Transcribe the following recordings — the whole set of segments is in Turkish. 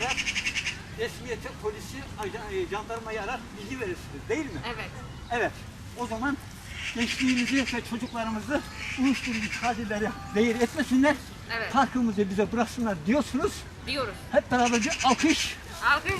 152 arar, resmiyete polisi, e, jandarmayı arar, bilgi verirsiniz değil mi? Evet. Evet. O zaman gençliğimizi ve çocuklarımızı uyuşturucu tacirlere zehir etmesinler. Evet. Parkımızı bize bıraksınlar diyorsunuz. Diyoruz. Hep beraberce alkış. Alkış.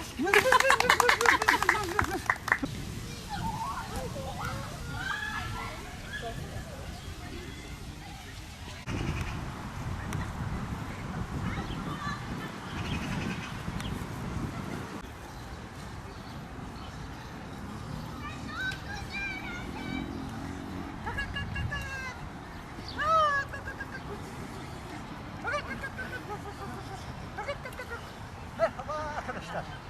Arkadaşlar.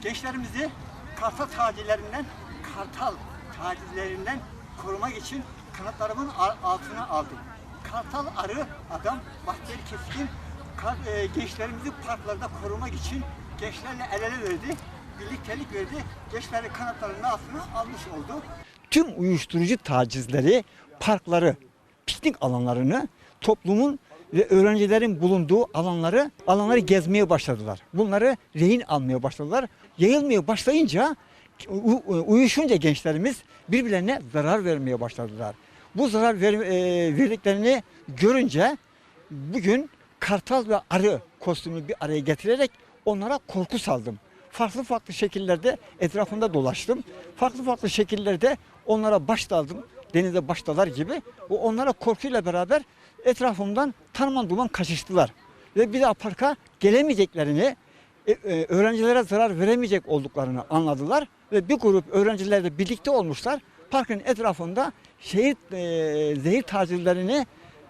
Gençlerimizi kartal tacirlerinden, kartal tacirlerinden korumak için kanatlarımın al- altına aldım. Kartal arı adam Bahtiyar Keskin e, gençlerimizi parklarda korumak için gençlerle el ele verdi. Birliktelik verdi. Gençleri kanatlarının altına almış oldu. Tüm uyuşturucu tacizleri, parkları, piknik alanlarını toplumun ve öğrencilerin bulunduğu alanları alanları gezmeye başladılar. Bunları rehin almaya başladılar. Yayılmaya başlayınca uyuşunca gençlerimiz birbirlerine zarar vermeye başladılar. Bu zarar ver, e, verdiklerini görünce bugün kartal ve arı kostümü bir araya getirerek onlara korku saldım. Farklı farklı şekillerde etrafında dolaştım. Farklı farklı şekillerde onlara baş daldım. Denize baş dalar gibi. O onlara korkuyla beraber etrafımdan tanıman duman kaçıştılar. Ve bir daha parka gelemeyeceklerini, e, e, öğrencilere zarar veremeyecek olduklarını anladılar. Ve bir grup öğrenciler de birlikte olmuşlar. Parkın etrafında şehir e, zehir tacirlerini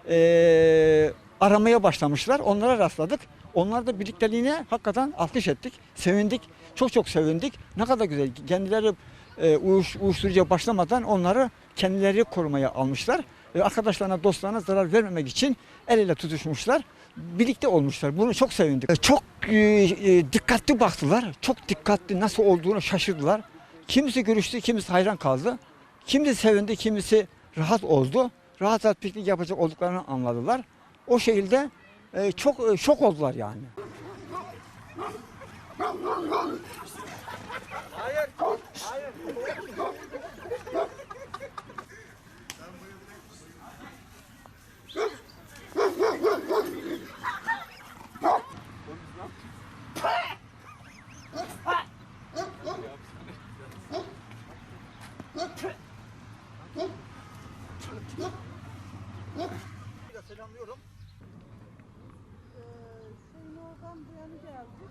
e, aramaya başlamışlar. Onlara rastladık. Onlar da birlikteliğine hakikaten alkış ettik. Sevindik. Çok çok sevindik. Ne kadar güzel. Kendileri e, uyuş, uyuşturucuya başlamadan onları kendileri korumaya almışlar. Ve arkadaşlarına, dostlarına zarar vermemek için el ele tutuşmuşlar. Birlikte olmuşlar. Bunu çok sevindik. E, Çok e, e, dikkatli baktılar. Çok dikkatli nasıl olduğunu şaşırdılar. Kimisi görüştü, kimisi hayran kaldı. Kimisi sevindi, kimisi rahat oldu. Rahat rahat piknik yapacak olduklarını anladılar. O şekilde e, çok e, şok oldular yani. Selamlıyorum. Şeyin oradan bu yana geldik.